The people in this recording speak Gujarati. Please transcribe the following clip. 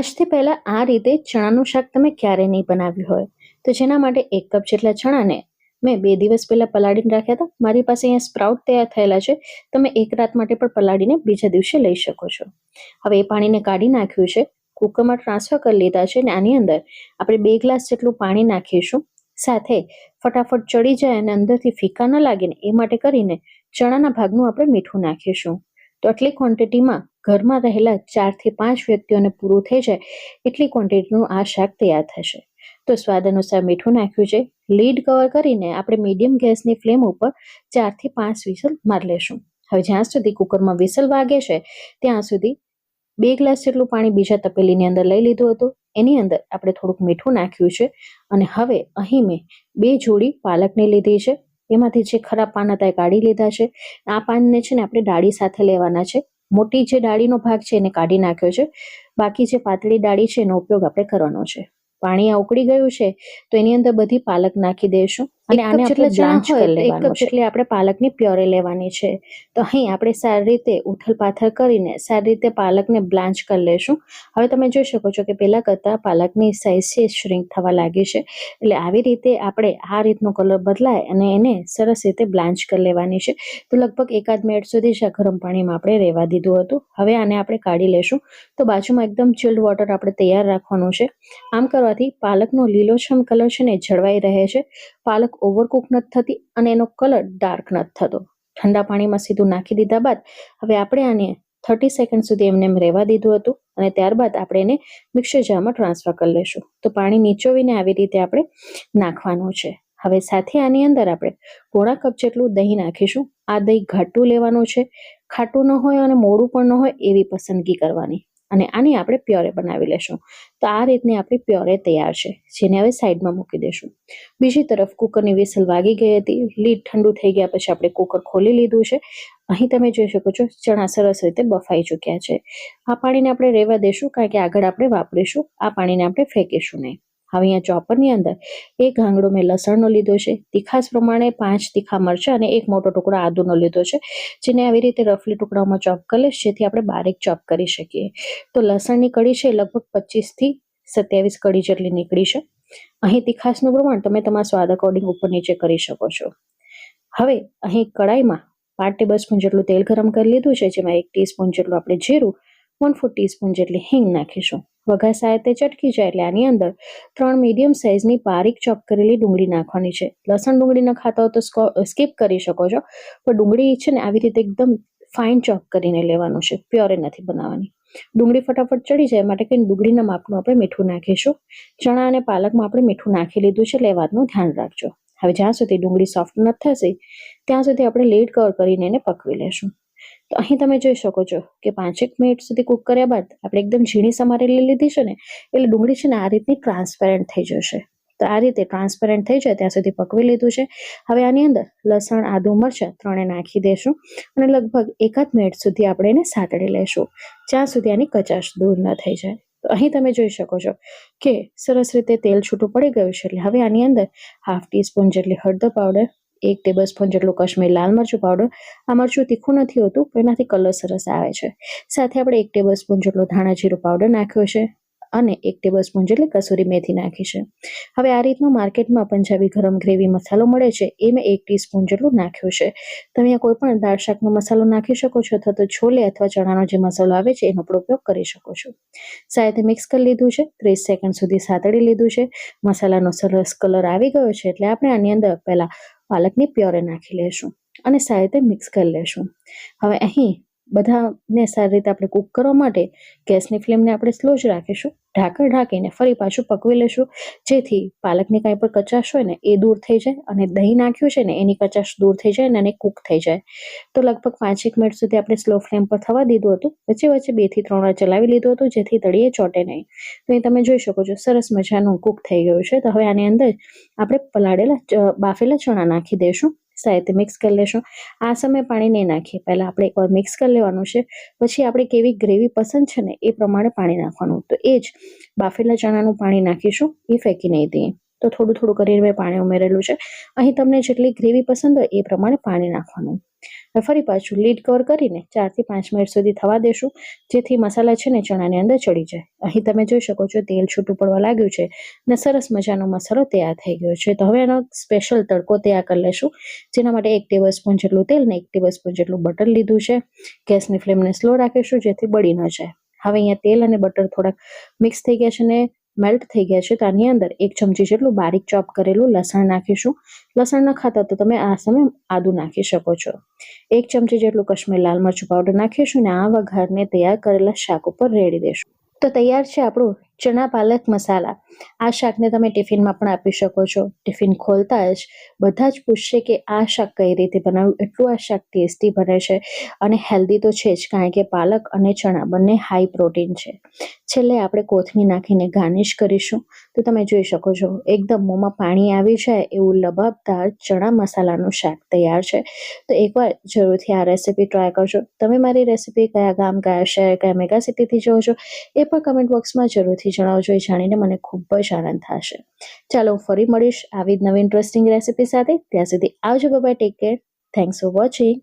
આજથી પહેલાં આ રીતે ચણાનું શાક તમે ક્યારેય નહીં બનાવ્યું હોય. તો જેના માટે એક કપ જેટલા ચણાને મેં બે દિવસ પહેલાં પલાળીને રાખ્યા હતા. મારી પાસે અહીંયા સ્પ્રાઉટ તૈયાર થયેલા છે. તમે એક રાત માટે પણ પલાળીને બીજા દિવસે લઈ શકો છો. હવે એ પાણીને કાઢી નાખ્યું છે. કુકરમાં ટ્રાન્સફર કરી લીધા છે અને આની અંદર આપણે બે ગ્લાસ જેટલું પાણી નાખીશું. સાથે ફટાફટ ચડી જાય અને અંદરથી ફીકા ન લાગે ને એ માટે કરીને ચણાના ભાગનું આપણે મીઠું નાખીશું. તો આટલી ક્વોન્ટિટીમાં ઘરમાં રહેલા ચારથી પાંચ વ્યક્તિઓને પૂરું થઈ જાય એટલી ક્વોન્ટિટીનું આ શાક તૈયાર થશે. તો સ્વાદ અનુસાર મીઠું નાખ્યું છે. લીડ કવર કરીને આપણે મીડિયમ ગેસની ફ્લેમ ઉપર ચારથી પાંચ વિસલ મારી લેશું. હવે જ્યાં સુધી કુકરમાં વિસલ વાગે છે, ત્યાં સુધી બે ગ્લાસ જેટલું પાણી બીજા તપેલીની અંદર લઈ લીધું હતું. એની અંદર આપણે થોડુંક મીઠું નાખ્યું છે અને હવે અહીં મેં બે જોડી પાલકને લીધી છે. એમાંથી જે ખરાબ પાન હતા એ કાઢી લીધા છે. આ પાનને છે ને આપણે ડાળી સાથે લેવાના છે. મોટી જે ડાળીનો ભાગ છે એને કાઢી નાખ્યો છે. બાકી જે પાતળી ડાળી છે એનો ઉપયોગ આપણે કરવાનો છે. પાણી આ ઉકળી ગયું છે તો એની અંદર બધી પાલક નાખી દઈશું. અને આને આપણે બ્લાન્ચ કરી લેવાનું છે. એટલે આપણે પાલકની પ્યોરે લેવાની છે. તો અહીં આપણે સારી રીતે ઉથલ પાથલ કરીને સારી રીતે પાલકને બ્લાન્ચ કરી લેશું. હવે તમે જોઈ શકો છો કે પહેલાં કરતાં પાલકની સાઇઝ છે શ્રિંક થવા લાગી છે. એટલે આવી રીતે આપણે આ રીતનો કલર બદલાય અને એને સરસ રીતે બ્લાન્ચ કરી લેવાની છે. તો લગભગ એકાદ મિનિટ સુધી જ ગરમ પાણીમાં આપણે રહેવા દીધું હતું. હવે આને આપણે કાઢી લેશું. તો બાજુમાં એકદમ ચિલ્ડ વોટર આપણે તૈયાર રાખવાનું છે. આમ કરવાથી પાલકનો લીલોછમ કલર છે ને જળવાઈ રહે છે. પાલક ઓવરકુક નથી થતી અને એનો કલર ડાર્ક નથી થતો. ઠંડા પાણીમાં સીધું નાખી દીધા બાદ હવે આપણે આને થર્ટી સેકન્ડ સુધી એમને એમ રહેવા દીધું હતું અને ત્યારબાદ આપણે એને મિક્સર જારમાં ટ્રાન્સફર કરી લઈશું. તો પાણી નીચોવીને આવી રીતે આપણે નાખવાનું છે. હવે સાથે આની અંદર આપણે પોણા કપ જેટલું દહીં નાખીશું. આ દહીં ઘાટું લેવાનું છે. ખાટું ન હોય અને મોડું પણ ન હોય એવી પસંદગી કરવાની. અને આની આપણે પ્યોરે બનાવી લેશું. તો આ રીતની આપણી પ્યોરે તૈયાર છે, જેને હવે સાઈડમાં મૂકી દઈશું બીજી તરફ કુકરની વિસલ વાગી ગઈ હતી, લીડ ઠંડુ થઈ ગયા પછી આપણે કુકર ખોલી લીધું છે. અહીં તમે જોઈ શકો છો, ચણા સરસ રીતે બફાઈ ચૂક્યા છે. આ પાણીને આપણે રહેવા દેશું, કારણ કે આગળ આપણે વાપરીશું, આ પાણીને આપણે ફેંકીશું નહીં. હવે અહીંયા ચોપરની અંદર એક ઘાંગડો મેં લસણનો લીધો છે. તીખાસ પ્રમાણે પાંચ તીખા મરચાં અને એક મોટો ટુકડો આદુનો લીધો છે, જેને આવી રીતે રફલી ટુકડાઓમાં ચોપ કરી લઈશ, જેથી આપણે બારીક ચોપ કરી શકીએ. તો લસણની કડી છે લગભગ પચીસથી સત્યાવીસ કડી જેટલી નીકળી છે. અહીં તીખાસનું પ્રમાણ તમે તમારા સ્વાદ અકોર્ડિંગ ઉપર નીચે કરી શકો છો. હવે અહીં કડાઈમાં પાંચ ટેબલ સ્પૂન જેટલું તેલ ગરમ કરી લીધું છે, જેમાં એક ટીસ્પૂન જેટલું આપણે જીરું વન ફોર ટીસ્પૂન જેટલી હિંગ નાખીશું. વઘાર તે ચટકી જાય એટલે આની અંદર ત્રણ મીડિયમ સાઇઝની બારીક ચોપ કરેલી ડુંગળી નાખવાની છે. લસણ ડુંગળી ન ખાતા હો તો સ્કીપ કરી શકો છો. પણ ડુંગળી છે ને આવી રીતે એકદમ ફાઇન ચોપ કરીને લેવાનું છે. પ્યોરે નથી બનાવવાની. ડુંગળી ફટાફટ ચડી જાય માટે કે ડુંગળીના માપનું આપણે મીઠું નાખીશું. ચણા અને પાલકમાં આપણે મીઠું નાખી લીધું છે, એટલે વાતનું ધ્યાન રાખજો. હવે જ્યાં સુધી ડુંગળી સોફ્ટ ન થશે, ત્યાં સુધી આપણે લેટ કવર કરીને એને પકવી લેશું. તો અહીં તમે જોઈ શકો છો કે પાંચેક મિનિટ સુધી કુક કર્યા બાદ આપણે એકદમ ઝીણી સમારેલી લીધી છે ને, એટલે ડુંગળી છે ને આ રીતની ટ્રાન્સપેરન્ટ થઈ જશે. તો આ રીતે ટ્રાન્સપેરન્ટ થઈ જાય ત્યાં સુધી પકવી લીધું છે. હવે આની અંદર લસણ, આદુ, મરચાં ત્રણે નાખી દેશું અને લગભગ એકાદ મિનિટ સુધી આપણે એને સાતડી લેશું. જ્યાં સુધી આની કચાશ દૂર ન થઈ જાય. તો અહીં તમે જોઈ શકો છો કે સરસ રીતે તેલ છૂટું પડી ગયું છે. એટલે હવે આની અંદર હાફ ટીસ્પૂન જેટલી હળદર પાવડર એક ટેબલ સ્પૂન જેટલું કશ્મીર લાલ મરચું પાવડર આ મરચું તીખું નથી હોતું એનાથી કલર સરસ આવે છે. સાથે આપણે એક ટેબલ સ્પૂન જેટલો ધાણા જીરું પાવડર નાખ્યો છે અને એક ટેબલ સ્પૂન જેટલી કસૂરી મેથી નાખી છે. હવે આ રીતનો માર્કેટમાં પંજાબી ગરમ ગ્રેવી મસાલો મળે છે, એ મેં એક ટીસ્પૂન જેટલું નાખ્યું છે. તમે આ કોઈ પણ દાળ શાકનો મસાલો નાખી શકો છો અથવા તો છોલે અથવા ચણાનો જે મસાલો આવે છે, એનો પણ ઉપયોગ કરી શકો છો. સાથે મિક્સ કરી લીધું છે, ત્રીસ સેકન્ડ સુધી સાતડી લીધું છે. મસાલાનો સરસ કલર આવી ગયો છે, એટલે આપણે આની અંદર પહેલાં પાલકની પ્યોરે નાખી લેશું અને સારી રીતે મિક્સ કરી લેશું. હવે અહીં બધાને સારી રીતે આપણે કૂક કરવા માટે ગેસની ફ્લેમને આપણે સ્લો જ રાખીશું. ઢાંકણ ઢાંકીને ફરી પાછું પકવી લેશું જેથી પાલકની કાંઈ પણ કચાશ હોય ને, એ દૂર થઈ જાય અને દહીં નાખ્યું છે ને, એની કચાશ દૂર થઈ જાય અને કૂક થઈ જાય. તો લગભગ પાંચેક મિનિટ સુધી આપણે સ્લો ફ્લેમ પર થવા દીધું હતું. વચ્ચે વચ્ચે બેથી ત્રણ વાર ચલાવી લીધું હતું, જેથી તળીએ ચોટે નહીં. તો એ તમે જોઈ શકો છો, સરસ મજાનું કૂક થઈ ગયું છે. તો હવે આની અંદર આપણે પલાળેલા, બાફેલા ચણા નાખી દઈશું. સાથે મિક્સ કરી લેશું. આ સમયે પાણી નહીં નાખીએ. પહેલાં આપણે એકવાર મિક્સ કરી લેવાનું છે. પછી આપણે કેવી ગ્રેવી પસંદ છે ને એ પ્રમાણે પાણી નાખવાનું. તો એ જ બાફેલા ચણાનું પાણી નાખીશું. એ ફેંકી નહીં દઈએ. તો થોડું થોડું કરીને મેં પાણી ઉમેરેલું છે. અહીં તમને જેટલી ગ્રેવી પસંદ હોય એ પ્રમાણે પાણી નાખવાનું. ફરી પાછું લીડ કવર કરીને ચારથી પાંચ મિનિટ સુધી થવા દેશું. જેથી મસાલા છે ને ચણાની અંદર ચડી જાય. અહીં તમે જોઈ શકો છો તેલ છૂટું પડવા લાગ્યું છે અને સરસ મજાનો મસાલો તૈયાર થઈ ગયો છે. તો હવે એનો સ્પેશિયલ તડકો તૈયાર કરી લેશું. જેના માટે એક ટેબલ સ્પૂન જેટલું તેલ ને એક ટેબલ સ્પૂન જેટલું બટર લીધું છે. ગેસની ફ્લેમને સ્લો રાખીશું જેથી બળી ન જાય. હવે અહીંયા તેલ અને બટર થોડાક મિક્સ થઈ ગયા છે અને મેલ્ટ થઈ ગયા છે, તો અંદર એક ચમચી જેટલું બારીક ચોપ કરેલું લસણ નાખીશું. લસણ ન ખાતા તો તમે આ સમય આદું નાખી શકો છો. એક ચમચી જેટલું કશ્મીર લાલ મરચું પાવડર નાખીશું અને આ વઘારને તૈયાર કરેલા શાક ઉપર રેડી દેશું. તો તૈયાર છે આપણું ચણા પાલક મસાલા. આ શાકને તમે ટિફિનમાં પણ આપી શકો છો. ટિફિન ખોલતા જ બધા જ પૂછશે કે આ શાક કઈ રીતે બનાવ્યું? એટલું આ શાક ટેસ્ટી બને છે અને હેલ્ધી તો છે જ, કારણ કે પાલક અને ચણા બંને હાઈ પ્રોટીન છે. છેલ્લે આપણે કોથમી નાખીને ગાર્નિશ કરીશું. તો તમે જોઈ શકો છો એકદમ મોંમાં પાણી આવી જાય એવું લબાબદાર ચણા મસાલાનું શાક તૈયાર છે. તો એકવાર જરૂરથી આ રેસીપી ટ્રાય કરજો. તમે મારી રેસીપી કયા ગામ, કયા શહેર, કયા મેગા સિટીથી જોવો છો, એ પણ કમેન્ટ બોક્સમાં જરૂરથી જણાવજો એ જાણીને મને ખૂબ જ આનંદ થશે. ચાલો હું ફરી મળીશ આવી જ નવી ઇન્ટરેસ્ટિંગ રેસીપી સાથે. ત્યાં સુધી આવજો bye take care thanks for watching